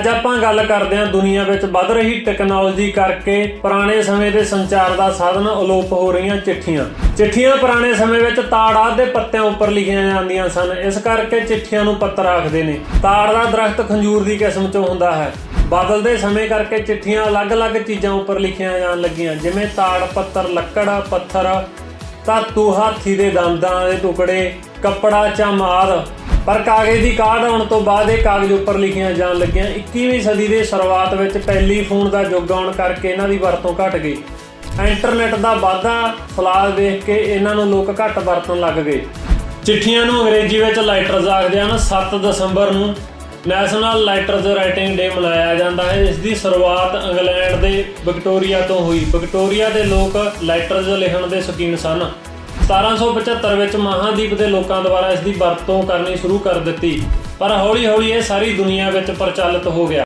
ਅੱਜ ਆਪਾਂ ਗੱਲ ਕਰਦੇ ਹਾਂ ਦੁਨੀਆ ਵਿੱਚ ਵੱਧ ਰਹੀ ਟੈਕਨੋਲੋਜੀ ਕਰਕੇ ਪੁਰਾਣੇ ਸਮੇਂ ਦੇ ਸੰਚਾਰ ਦਾ ਸਾਧਨ ਅਲੋਪ ਹੋ ਰਹੀਆਂ ਚਿੱਠੀਆਂ। ਚਿੱਠੀਆਂ ਪੁਰਾਣੇ ਸਮੇਂ ਵਿੱਚ ਤਾੜ ਆਦਿ ਦੇ ਪੱਤਿਆਂ ਉੱਪਰ ਲਿਖੀਆਂ ਜਾਂਦੀਆਂ ਸਨ। ਇਸ ਕਰਕੇ ਚਿੱਠੀਆਂ ਨੂੰ ਪੱਤਰ ਆਖਦੇ ਨੇ। ਤਾੜ ਦਾ ਦਰਖਤ ਖੰਜੂਰ ਦੀ ਕਿਸਮ ਚੋਂ ਹੁੰਦਾ ਹੈ। ਬਦਲਦੇ ਸਮੇਂ ਕਰਕੇ ਚਿੱਠੀਆਂ ਅਲੱਗ-ਅਲੱਗ ਚੀਜ਼ਾਂ ਉੱਪਰ ਲਿਖੀਆਂ ਜਾਣ ਲੱਗੀਆਂ। ਜਿਵੇਂ ਤਾੜ, ਪੱਤਰ, ਲੱਕੜ, ਪੱਥਰ ਧਾਤੂ ਹਾਥੀ ਦੇ ਦੰਦਾਂ ਦੇ ਟੁਕੜੇ, ਕੱਪੜਾ ਚਾ ਚਮਾਰ ਪਰ ਕਾਗਜ਼ ਦੀ ਕਾਢ ਆਉਣ ਤੋਂ ਬਾਅਦ ਇਹ ਕਾਗਜ਼ ਉੱਪਰ ਲਿਖੀਆਂ ਜਾਣ ਲੱਗੀਆਂ। 21ਵੀਂ ਸਦੀ ਦੇ ਸ਼ੁਰੂਆਤ ਵਿੱਚ ਟੈਲੀਫੋਨ ਦਾ ਯੁੱਗ ਆਉਣ ਕਰਕੇ ਇਹਨਾਂ ਦੀ ਵਰਤੋਂ ਘਟ ਗਈ। ਇੰਟਰਨੈਟ ਦਾ ਵਾਧਾ ਫਲਾਅ ਦੇਖ ਕੇ ਇਹਨਾਂ ਨੂੰ ਲੋਕ ਘੱਟ ਵਰਤਣ ਲੱਗ ਗਏ। ਚਿੱਠੀਆਂ ਨੂੰ ਅੰਗਰੇਜ਼ੀ ਵਿੱਚ ਲੈਟਰਸ ਆਖਦੇ ਹਨ। 7 ਦਸੰਬਰ ਨੂੰ ਨੈਸ਼ਨਲ ਲੈਟਰਸ ਰਾਈਟਿੰਗ ਡੇ ਮਨਾਇਆ ਜਾਂਦਾ ਹੈ। ਇਸ ਦੀ ਸ਼ੁਰੂਆਤ ਇੰਗਲੈਂਡ ਦੇ ਵਿਕਟੋਰੀਆ ਤੋਂ ਹੋਈ। ਵਿਕਟੋਰੀਆ ਦੇ ਲੋਕ ਲੈਟਰਸ ਲਿਖਣ ਦੇ ਸ਼ੌਕੀਨ ਸਨ। 1775 ਵਿੱਚ ਮਹਾਦੀਪ ਦੇ ਲੋਕਾਂ ਦੁਆਰਾ ਇਸ ਦੀ ਵਰਤੋਂ ਕਰਨੀ ਸ਼ੁਰੂ ਕਰ ਦਿੱਤੀ। ਪਰ ਹੌਲੀ-ਹੌਲੀ ਇਹ ਸਾਰੀ ਦੁਨੀਆ ਵਿੱਚ ਪ੍ਰਚਲਿਤ ਹੋ ਗਿਆ।